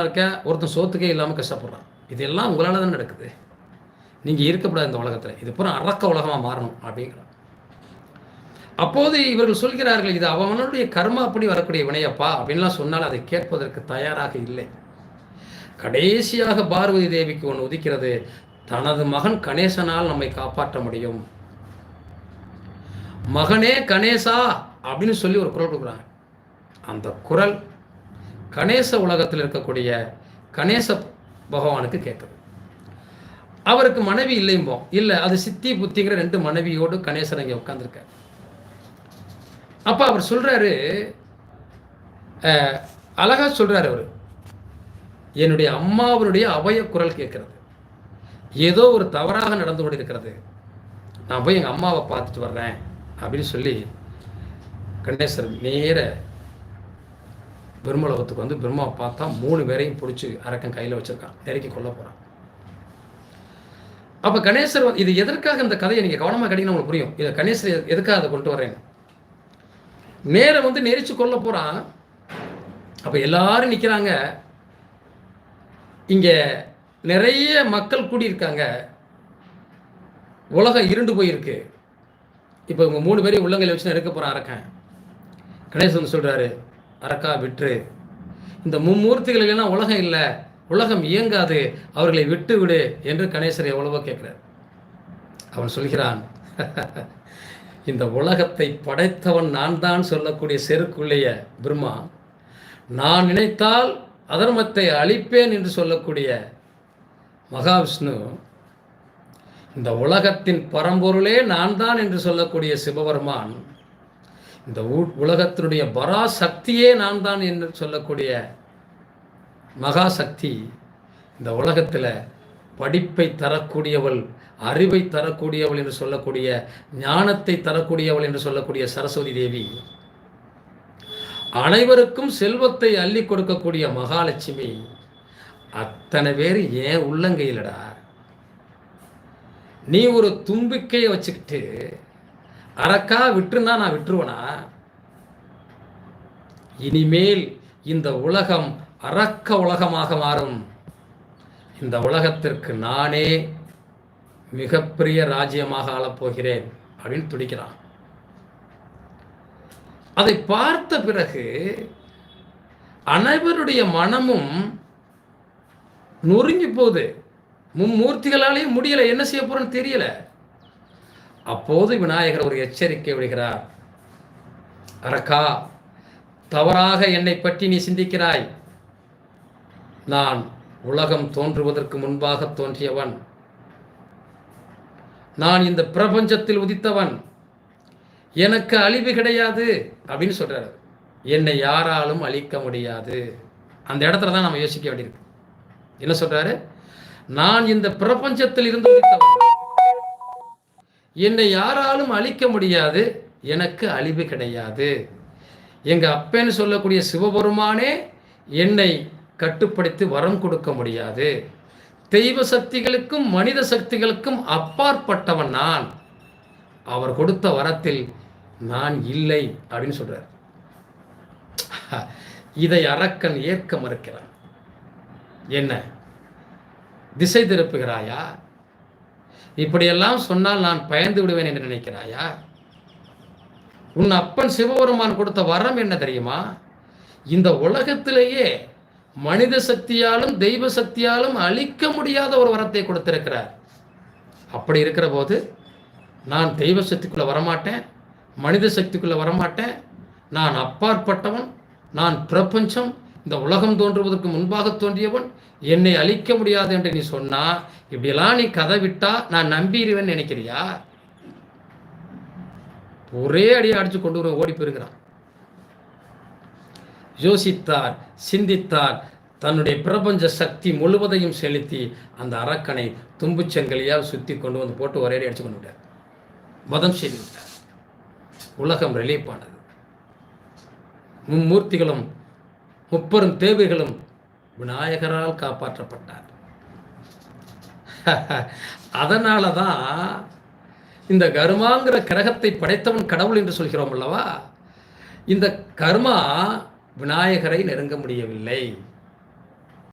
இருக்க ஒருத்தன் சோத்துக்கே இல்லாமல் கஷ்டப்படுறான். இதெல்லாம் உங்களால் தான் நடக்குது. நீங்கள் இருக்கக்கூடாது இந்த உலகத்தில். இது பூரா அறக்க உலகமாக மாறணும் அப்படிங்கிறான். அப்போது இவர்கள் சொல்கிறார்கள் இது அவனுடைய கர்மா அப்படி வரக்கூடிய வினையப்பா அப்படின்லாம் சொன்னால் அதை கேட்பதற்கு தயாராக இல்லை. கடைசியாக பார்வதி தேவிக்கு ஒன்று உதிக்கிறது தனது மகன் கணேசனால் நம்மை காப்பாற்ற முடியும். மகனே கணேசா அப்படின்னு சொல்லி ஒரு குரல் கொடுக்குறாங்க. அந்த குரல் கணேச உலகத்தில் இருக்கக்கூடிய கணேச பகவானுக்கு கேட்குது அவருக்கு மனைவி இல்லைம்போம் இல்லை அது சித்தி புத்திங்கிற ரெண்டு மனைவியோடு கணேசன் இங்கே உட்காந்துருக்கார் அப்போ அவர் சொல்கிறாரு அழகா சொல்கிறார் அவர் என்னுடைய அம்மாவனுடைய அபய குரல் கேட்கறது. ஏதோ ஒரு தவறாக நடந்து கொண்டு இருக்கிறது நான் போய் எங்கள் அம்மாவை பார்த்துட்டு வர்றேன். அப்படின்னு சொல்லி கணேசர் நேர பிரம்மலோகத்துக்கு வந்து பிரம்மா பார்த்தா மூணு பேரையும் பிடிச்சி அரக்கன் கையில் வச்சிருக்கான். நெருக்கி கொல்ல போகிறான் அப்போ கணேசர் இது எதற்காக இந்த கதையை நீங்கள் கவனமாக கிடைக்கணும் உங்களுக்கு புரியும். இதை கணேசர் எதுக்காக அதை கொண்டு வரேன் நேரம் வந்து நெரிச்சு கொல்ல போகிறான் அப்போ எல்லாரும் நிற்கிறாங்க இங்கே நிறைய மக்கள் கூடியிருக்காங்க. உலகம் இருண்டு போயிருக்கு. இப்போ இவங்க மூணு பேரையும் உள்ளங்கையில் வச்சு நெருக்க போகிறான் அரக்கன். கணேசன் சொல்கிறாரு அரக்கா விற்று இந்த மும்மூர்த்திகள் இல்லைன்னா உலகம் இல்லை உலகம் இயங்காது அவர்களை விட்டு விடு என்று கணேசர் எவ்வளவோ கேட்கிறார். அவன் சொல்கிறான் இந்த உலகத்தை படைத்தவன் நான் தான் சொல்லக்கூடிய செருக்குள்ளைய பிரம்மா. நான் நினைத்தால் அதர்மத்தை அழிப்பேன் என்று சொல்லக்கூடிய மகாவிஷ்ணு இந்த உலகத்தின் பரம்பொருளே நான் தான் என்று சொல்லக்கூடிய சிவபெருமான் இந்த உலகத்தினுடைய பராசக்தியே நான் தான் என்று சொல்லக்கூடிய மகாசக்தி இந்த உலகத்தில் படிப்பை தரக்கூடியவள் அறிவை தரக்கூடியவள் என்று சொல்லக்கூடிய ஞானத்தை தரக்கூடியவள் என்று சொல்லக்கூடிய சரஸ்வதி தேவி. அனைவருக்கும் செல்வத்தை அள்ளி கொடுக்கக்கூடிய மகாலட்சுமி. அத்தனை பேர் ஏன் உள்ளங்கையிலடா? நீ ஒரு தும்பிக்கையை வச்சுக்கிட்டு அறக்கா விட்டுருந்தா நான் விட்டுருவனா இனிமேல் இந்த உலகம் அறக்க உலகமாக மாறும். இந்த உலகத்திற்கு நானே மிகப்பெரிய ராஜ்யமாக ஆளப்போகிறேன் அப்படின்னு துடிக்கிறான். அதை பார்த்த பிறகு அனைவருடைய மனமும் நொறுங்கி போகுது. மும்மூர்த்திகளாலேயும் முடியலை. என்ன செய்ய போறேன்னு தெரியல. அப்போது விநாயகர் ஒரு எச்சரிக்கை விடுகிறார். அரக்கா தவறாக என்னை பற்றி நீ சிந்திக்கிறாய். நான் உலகம் தோன்றுவதற்கு முன்பாக தோன்றியவன். நான் இந்த பிரபஞ்சத்தில் உதித்தவன். எனக்கு அழிவு கிடையாது அப்படின்னு சொல்றாரு. என்னை யாராலும் அழிக்க முடியாது. அந்த இடத்துல தான் நம்ம யோசிக்க வேண்டியிருக்கு. என்ன சொல்றாரு? நான் இந்த பிரபஞ்சத்தில் இருந்து உதித்தவன். என்னை யாராலும் அழிக்க முடியாது. எனக்கு அழிவு கிடையாது. எங்க அப்பேன்னு சொல்லக்கூடிய சிவபெருமானே என்னை கட்டுப்படுத்தி வரம் கொடுக்க முடியாது. தெய்வ சக்திகளுக்கும் மனித சக்திகளுக்கும் அப்பாற்பட்டவன் நான். அவர் கொடுத்த வரத்தில் நான் இல்லை அப்படின்னு சொல்றார். இதை அரக்கன் ஏற்க மறுக்கிறான். என்ன? திசை திருப்புகிறாயா? இப்படியெல்லாம் சொன்னால் நான் பயந்து விடுவேன் என்று நினைக்கிறாயா? உன் அப்பன் சிவபெருமான் கொடுத்த வரம் என்ன தெரியுமா? இந்த உலகத்திலேயே மனித சக்தியாலும் தெய்வ சக்தியாலும் அழிக்க முடியாத ஒரு வரத்தை கொடுத்திருக்கிறார். அப்படி இருக்கிற போது நான் தெய்வ சக்திக்குள்ளே வரமாட்டேன் மனித சக்திக்குள்ளே வரமாட்டேன். நான் அப்பாற்பட்டவன் நான் பிரபஞ்சம் இந்த உலகம் தோன்றுவதற்கு முன்பாக தோன்றியவன் என்னை அழிக்க முடியாது என்று நீ சொன்னா இப்படியெல்லாம் நீ கதை விட்டா நான் நம்பிடுவேன் நினைக்கிறியா? ஒரே அடியை அடிச்சு கொண்டு வர ஓடி போயிருக்கிறான். யோசித்தார் சிந்தித்தார் தன்னுடைய பிரபஞ்ச சக்தி முழுவதையும் செலுத்தி அந்த அரக்கனை தும்புச்செங்கலியால் சுத்தி கொண்டு வந்து போட்டு ஒரே அடி அடிச்சு கொண்டு விட்டார். மதம் செய்து விட்டார். உலகம் ரிலீஃப் ஆனது. மும்மூர்த்திகளும் முப்பெரும் தேவைகளும் விநாயகரால் காப்பாற்றப்பட்டார். அதனால தான் இந்த கர்மாங்கிற கிரகத்தை படைத்தவன் கடவுள் என்று சொல்கிறோம் அல்லவா? இந்த கர்மா விநாயகரை நெருங்க முடியவில்லை.